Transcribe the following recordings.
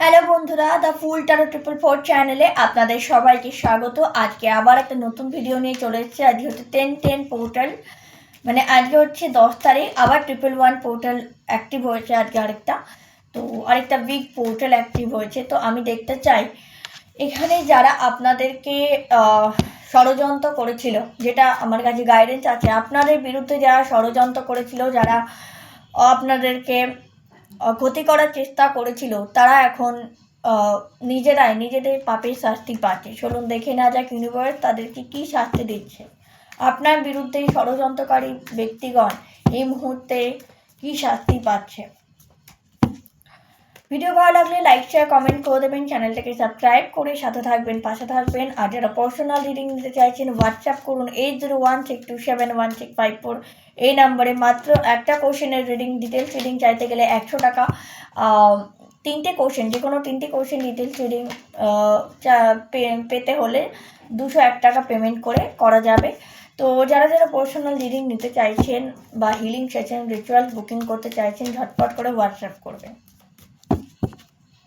Hello বন্ধুরা the fool tarot triple four চ্যানেলে আপনাদের সবাইকে স্বাগত। আজকে আবার একটা নতুন ভিডিও নিয়ে চলে এসেছে। আজকে হচ্ছে টেন টেন পোর্টাল মানে আজকে হচ্ছে দশ তারিখ, আবার ট্রিপল ওয়ান পোর্টাল অ্যাক্টিভ হয়েছে আজকে আরেকটা। তো আরেকটা বিগ পোর্টাল অ্যাক্টিভ হয়েছে। তো আমি দেখতে চাই, এখানে যারা আপনাদেরকে ষড়যন্ত্র করেছিল, যেটা আমার কাছে গাইডেন্স আছে, আপনাদের বিরুদ্ধে যারা ষড়যন্ত্র করেছিল, যারা আপনাদেরকে ক্ষতি করার চেষ্টা করেছিল, তারা এখন নিজেরাই নিজেদের পাপের শাস্তি পাচ্ছে। চলুন দেখে না যাক ইউনিভার্স তাদেরকে কী শাস্তি দিচ্ছে। আপনার বিরুদ্ধে ষড়যন্ত্রকারী ব্যক্তিগণ এই মুহূর্তে কী শাস্তি পাচ্ছে? ভিডিও ভালো লাগলে লাইক শেয়ার কমেন্ট করে দেবেন চ্যানেলটাকে সাবস্ক্রাইব করে সাথে থাকবেন, পাশে থাকবেন। আর যারা পার্সোনাল রিডিং নিতে চাইছেন হোয়াটসঅ্যাপ করুন eight zero one six two seven one six five four এই নাম্বারে মাত্র একটা কোশ্চেনের রিডিং ডিটেলস রিডিং চাইতে গেলে একশো টাকা। তিনটে কোশ্চেন যে কোনো তিনটে কোশ্চেন ডিটেলস রিডিং পেতে হলে দুশো এক টাকা পেমেন্ট করে করা যাবে। তো যারা যারা পার্সোনাল রিডিং নিতে চাইছেন বা হিলিং সেশন রিচুয়াল বুকিং করতে চাইছেন, ঝটপট করে হোয়াটসঅ্যাপ করবেন।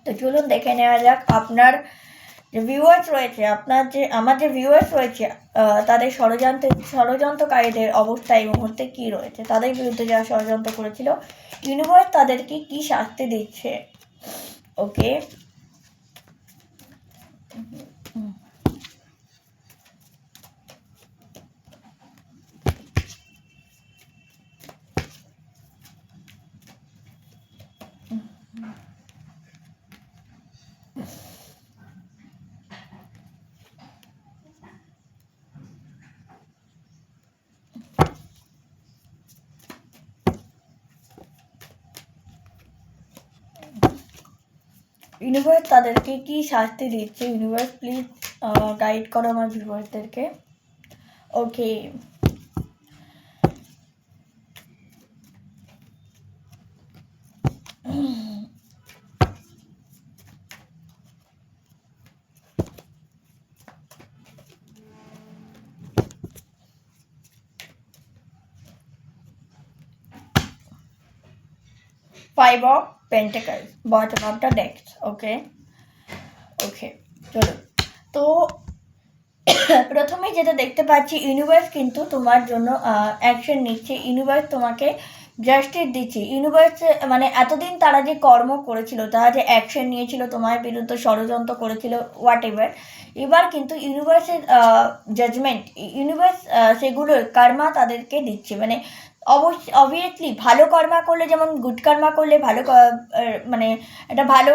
তো চলুন দেখে নেওয়া যাক আপনার যে ভিউয়ার্স রয়েছে, আপনার যে, আমার যে ভিউয়ার্স রয়েছে তাদের ষড়যন্ত্র, ষড়যন্ত্রকারীদের অবস্থা এই মুহূর্তে কী রয়েছে? তাদের বিরুদ্ধে যারা ষড়যন্ত্র করেছিল ইউনিভার্স তাদেরকে কী শাস্তি দিচ্ছে? ওকে ইউনিভার্স তাদেরকে কি শাস্তি দিচ্ছে? ইউনিভার্স প্লিজ গাইড করো আমার ভিউয়ার্সদেরকে okay five of bottom of the deck okay okay চলো। তো প্রথমে যেটা দেখতে পাচ্ছি ইউনিভার্স কিন্তু তোমার জন্য অ্যাকশন নিচ্ছে। ইউনিভার্স তোমাকে জাস্টিস দিচ্ছে। ইউনিভার্স মানে এতদিন তারা যে কর্ম করেছিল, তারা যে অ্যাকশন নিয়েছিল, তোমার বিরুদ্ধে ষড়যন্ত্র করেছিল হোয়াট এভার এবার কিন্তু ইউনিভার্সের জাজমেন্ট ইউনিভার্স সেগুলোর কর্মা তাদেরকে দিচ্ছে। মানে অবশ্য অবভিয়াসলি ভালো কর্মা করলে যেমন গুড কর্মা করলে ভালো মানে একটা ভালো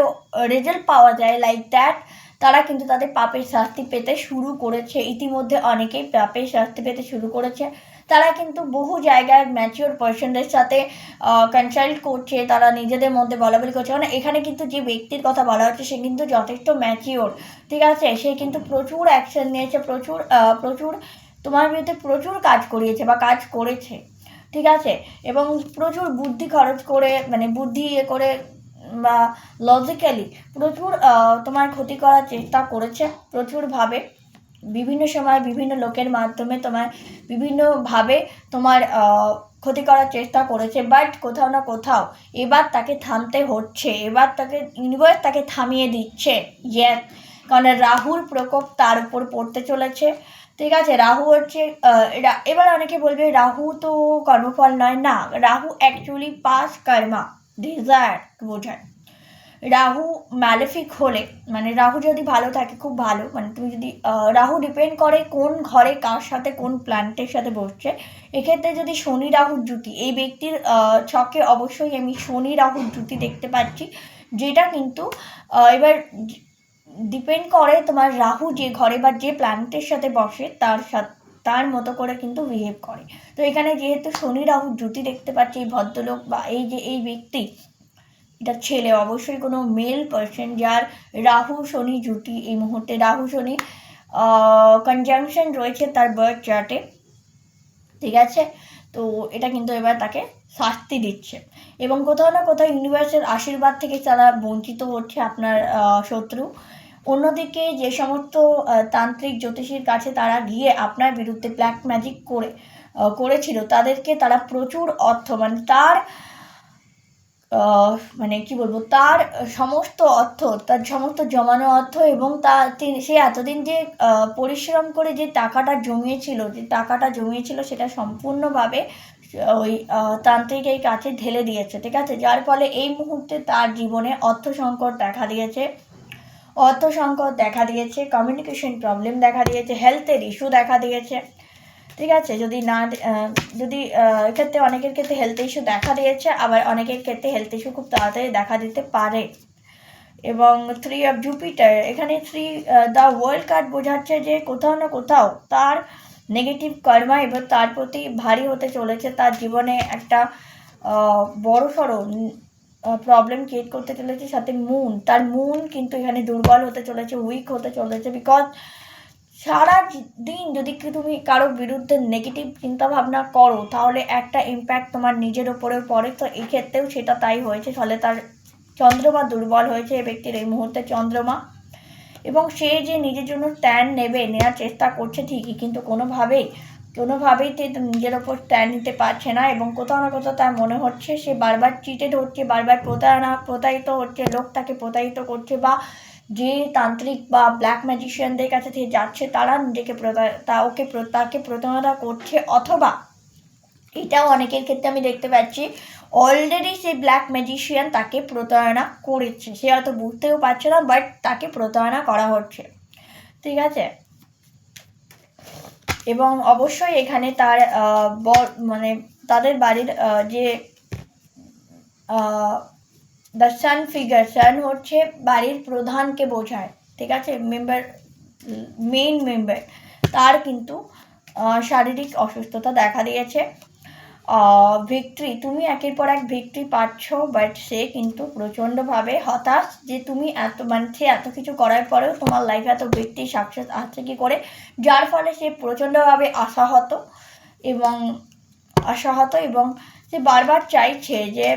রেজাল্ট পাওয়া যায় লাইক দ্যাট তারা কিন্তু তাদের পাপের শাস্তি পেতে শুরু করেছে। ইতিমধ্যে অনেকেই পাপের শাস্তি পেতে শুরু করেছে। তারা কিন্তু বহু জায়গায় ম্যাচিওর পার্সনদের সাথে কনসাল্ট করছে, তারা নিজেদের মধ্যে বলা বলি করছে। মানে এখানে কিন্তু যে ব্যক্তির কথা বলা হচ্ছে, সে কিন্তু যথেষ্ট ম্যাচিওর ঠিক আছে? সে কিন্তু প্রচুর অ্যাকশন নিয়েছে, প্রচুর প্রচুর তোমার বিরুদ্ধে প্রচুর কাজ করিয়েছে বা কাজ করেছে। ঠিক আছে? এবং প্রচুর বুদ্ধি খরচ করে মানে বুদ্ধি ইয়ে করে, বা লজিক্যালি প্রচুর তোমার ক্ষতি করার চেষ্টা করেছে প্রচুরভাবে। বিভিন্ন সময় বিভিন্ন লোকের মাধ্যমে তোমার বিভিন্নভাবে তোমার ক্ষতি করার চেষ্টা করেছে। বাট কোথাও না কোথাও এবার তাকে থামতে হচ্ছে, এবার তাকে ইউনিভার্স তাকে থামিয়ে দিচ্ছে। ইয়েস কারণ রাহুর প্রকোপ তার উপর পড়তে চলেছে। ঠিক আছে, রাহু হচ্ছে এবার অনেকে বলবে রাহু তো কর্মফল নয়, না, Rahu actually past karma desire বোঝায় রাহু ম্যালেফিক হলে মানে রাহু যদি ভালো থাকে, খুব ভালো মানে তুমি যদি রাহু ডিপেন্ড করে কোন ঘরে, কার সাথে, কোন প্ল্যান্টের সাথে বসছে, এক্ষেত্রে যদি শনি রাহুর জুতি এই ব্যক্তির ছকে অবশ্যই আমি শনি রাহুর জুতি দেখতে পাচ্ছি, যেটা কিন্তু এবার ডিপেন্ড করে তোমার রাহু যে ঘরে বা যে প্ল্যানেটের সাথে বসে, তার সাথে, তার মতো করে কিন্তু বিহেভ করে। তো এখানে যেহেতু শনি রাহু জুতি দেখতে পাচ্ছি, এই ভদ্রলোক বা এই যে, এই ব্যক্তি, এটা ছেলে, অবশ্যই কোনো মেল পার্সন যার রাহু, শনি জুটি এই মুহূর্তে। রাহু, শনি কনজাংশন রয়েছে তার বার্থ চার্টে ঠিক আছে? তো এটা কিন্তু এবার তাকে শাস্তি দিচ্ছে। এবং কোথাও না কোথাও ইউনিভার্সের আশীর্বাদ থেকে তারা বঞ্চিত হচ্ছে আপনার শত্রু। অন্যদিকে যে সমস্ত তান্ত্রিক জ্যোতিষীর কাছে তারা গিয়ে আপনার বিরুদ্ধে ব্ল্যাক ম্যাজিক করে করেছিল তাদেরকে তারা প্রচুর অর্থ মানে তার মানে কি বলব তার সমস্ত অর্থ তার সমস্ত জমানো অর্থ এবং তা সে এতদিন যে পরিশ্রম করে যে টাকাটা জমিয়েছিল যে টাকাটা জমিয়েছিল সেটা সম্পূর্ণভাবে ওই আহ, তান্ত্রিকের কাছে ঢেলে দিয়েছে ঠিক আছে? যার ফলে এই মুহূর্তে তার জীবনে অর্থ সংকট দেখা দিয়েছে। অর্থ সংকট দেখা দিয়েছে কমিউনিকেশন প্রবলেম দেখা দিয়েছে হেলথের ইস্যু দেখা দিয়েছে। ঠিক আছে? যদি না যদি এক্ষেত্রে অনেকের ক্ষেত্রে হেলথ ইস্যু দেখা দিয়েছে, আবার অনেকের ক্ষেত্রে হেলথ ইস্যু খুব তাড়াতাড়ি দেখা দিতে পারে। এবং থ্রি অফ জুপিটার এখানে থ্রি দ্য ওয়ার্ল্ড কার্ড বোঝাচ্ছে যে কোথাও না কোথাও তার নেগেটিভ কর্মা এবার তার প্রতি ভারী হতে চলেছে। তার জীবনে একটা বড় সড়ো প্রবলেম ক্রিয়েট করতে চলেছে সাথে মুন তার মুন কিন্তু এখানে দুর্বল হতে চলেছে উইক হতে চলেছে বিকজ সারা দিন যদি তুমি কারোর বিরুদ্ধে নেগেটিভ চিন্তা ভাবনা করো, তাহলে একটা ইম্প্যাক্ট তোমার নিজের ওপরেও পড়ে। তো এই ক্ষেত্রেও সেটা তাই হয়েছে, ফলে তার চন্দ্রমা দুর্বল হয়েছে এই ব্যক্তির এই মুহূর্তে চন্দ্রমা। এবং সে যে নিজের জন্য ট্যান নেবে নেওয়ার চেষ্টা করছে ঠিকই, কিন্তু কোনোভাবেই কোনোভাবেই সে নিজের ওপর স্ট্যান্ড নিতে পারছে না এবং কোথাও না কোথাও তার মনে হচ্ছে, সে বারবার চিটেড হচ্ছে, বারবার প্রতারণা, প্রতারিত হচ্ছে, লোক তাকে প্রতারিত করছে বা যে তান্ত্রিক বা ব্ল্যাক ম্যাজিশিয়ানদের কাছে সে যাচ্ছে, তারা নিজেকে তা ওকে তাকে প্রতারণা করছে অথবা এটাও অনেকের ক্ষেত্রে আমি দেখতে পাচ্ছি অলরেডি সে ব্ল্যাক ম্যাজিশিয়ান তাকে প্রতারণা করেছে। সে হয়তো বুঝতেও পারছে না বাট তাকে প্রতারণা করা হচ্ছে। ঠিক আছে? এবং অবশ্যই এখানে তার মানে তাদের বাড়ির যে দ্য সান ফিগার সান হচ্ছে বাড়ির প্রধানকে বোঝায়, ঠিক আছে? মেম্বার মেইন মেম্বার তার কিন্তু শারীরিক অসুস্থতা দেখা দিয়েছে। ভিক্টরি তুমি একের পর এক ভিক্টরি পাচ্ছ বাট সে কিন্তু প্রচণ্ডভাবে হতাশ যে তুমি এত মানে সে এত কিছু করার পরেও তোমার লাইফে এত ভিক্টরি সাকসেস আসছে কি করে? যার ফলে সে প্রচণ্ডভাবে আশাহত এবং আশাহত এবং সে বারবার চাইছে যে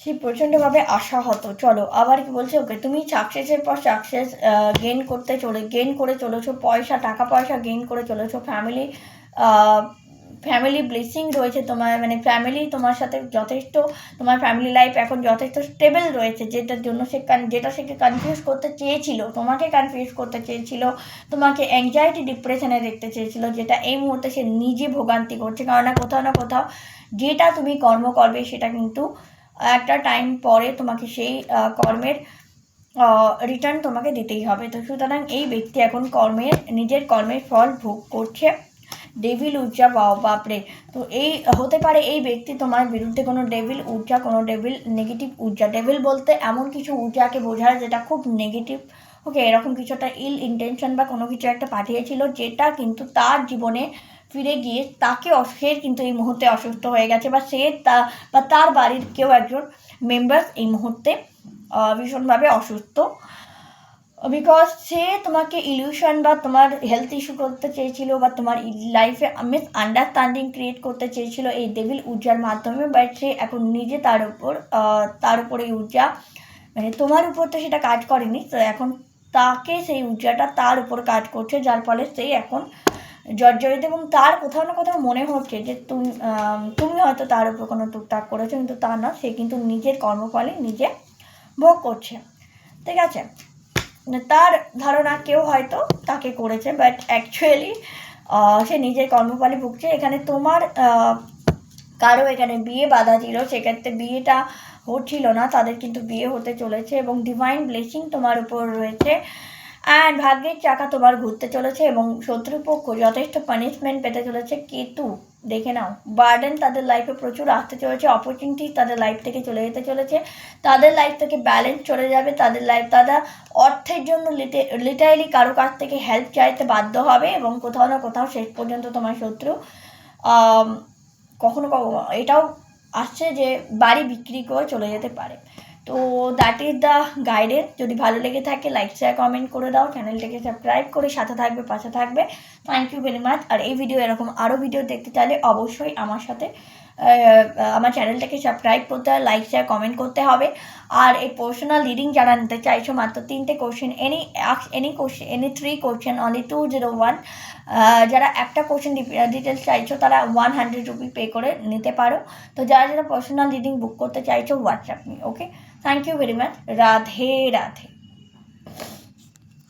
সে প্রচণ্ডভাবে আশাহত। চলো, আবার কি বলছে? ওকে তুমি সাকসেসের পর সাকসেস গেইন করতে চলে গেইন করে চলেছো, পয়সা টাকা পয়সা গেইন করে চলেছো ফ্যামিলি ফ্যামিলি ব্লেসিং রয়েছে তোমার মানে ফ্যামিলি তোমার সাথে যথেষ্ট, তোমার ফ্যামিলি লাইফ এখন যথেষ্ট স্টেবল রয়েছে, যেটার জন্য সে যেটা সে কনফিউজ করতে চেয়েছিল, তোমাকে কনফিউজ করতে চেয়েছিল, তোমাকে অ্যাংজাইটি ডিপ্রেশনে দেখতে চেয়েছিল, যেটা এই মুহূর্তে সে নিজে ভোগান্তি করছে, কারণ না কোথাও না কোথাও যেটা তুমি কর্ম করবে সেটা কিন্তু একটা টাইম পরে তোমাকে সেই কর্মের রিটার্ন তোমাকে দিতেই হবে। তো সুতরাং এই ব্যক্তি এখন কর্মের, নিজের কর্মের ফল ভোগ করছে। ডেভিল ঊর্জা বাও বাপরে। তো এই, হতে পারে এই ব্যক্তি তোমার বিরুদ্ধে কোনো ডেভিল ঊর্জা কোনো ডেভিল নেগেটিভ ঊর্জা ডেভিল বলতে এমন কিছু ঊর্জাকে বোঝায় যেটা খুব নেগেটিভ ওকে এরকম কিছু একটা ইল ইন্টেনশন বা কোনো কিছু একটা পাঠিয়েছিল যেটা কিন্তু তার জীবনে ফিরে গিয়ে তাকে সে কিন্তু এই মুহূর্তে অসুস্থ হয়ে গেছে বা সে তা, বা তার বাড়ির কেউ একজন মেম্বার এই মুহূর্তে ভীষণভাবে অসুস্থ। বিকজ সে তোমাকে ইলিউশন বা তোমার হেলথ ইস্যু করতে চেয়েছিল বা তোমার লাইফে মিস আন্ডারস্ট্যান্ডিং ক্রিয়েট করতে চেয়েছিল এই ডেভিল ঊর্জার মাধ্যমে বাট সে এখন নিজে তার উপর তার উপর এই ঊর্জা মানে তোমার উপর তো সেটা কাজ করেনি, তো এখন তাকে সেই ঊর্জাটা তার উপর কাজ করছে, যার ফলে সে এখন জর্জরিত এবং তার কোথাও না কোথাও মনে হচ্ছে যে তুমি তুমি হয়তো তার উপর কোনো টুকটাক করেছ, কিন্তু তা না, সে কিন্তু নিজের কর্মফলে নিজে ভোগ করছে। ঠিক আছে? তার ধারণা কেউ হয়তো তাকে করেছে বাট অ্যাকচুয়ালি সে নিজের কর্মফলে ভুগছে। এখানে তোমার কারও এখানে বিয়ে বাধা ছিল, সেক্ষেত্রে বিয়েটা হচ্ছিল না, তাদের কিন্তু বিয়ে হতে চলেছে এবং ডিভাইন ব্লেসিং তোমার উপর রয়েছে। অ্যান্ড ভাগ্যের চাকা তোমার ঘুরতে চলেছে এবং শত্রুপক্ষ যথেষ্ট পানিশমেন্ট পেতে চলেছে। কেতু দেখে নাও। বার্ডেন তাদের লাইফে প্রচুর আসতে চলেছে অপরচুনিটি তাদের লাইফ থেকে চলে যেতে চলেছে। তাদের লাইফ থেকে ব্যালেন্স চলে যাবে, তাদের লাইফ তারা অর্থের জন্য লিটারেলি কারও কাছ থেকে হেল্প চাইতে বাধ্য হবে এবং কোথাও না কোথাও শেষ পর্যন্ত তোমার শত্রু কখনো কখনো এটাও আসছে যে বাড়ি বিক্রি করে চলে যেতে পারে। তো দ্যাট ইজ দ্য গাইডেন্স যদি ভালো লেগে থাকে লাইক শেয়ার কমেন্ট করে দাও। চ্যানেলটাকে সাবস্ক্রাইব করে সাথে থাকবে, পাশে থাকবে। থ্যাংক ইউ ভেরি মাচ আর এই ভিডিও এরকম আরও ভিডিও দেখতে চাইলে অবশ্যই আমার সাথে আমার চ্যানেলটাকে সাবস্ক্রাইব করতে হবে লাইক শেয়ার কমেন্ট করতে হবে। আর এই পার্সোনাল রিডিং যারা নিতে চাইছো, মাত্র তিনটে question any any question any three question only two zero one যারা একটা কোশ্চেন ডিটেলস চাইছো, তারা ওয়ান হান্ড্রেড রুপি পে করে নিতে পারো। তো যারা যারা পার্সোনাল রিডিং বুক করতে চাইছো হোয়াটসঅ্যাপ নিয়ে okay thank you very much Radhe Radhe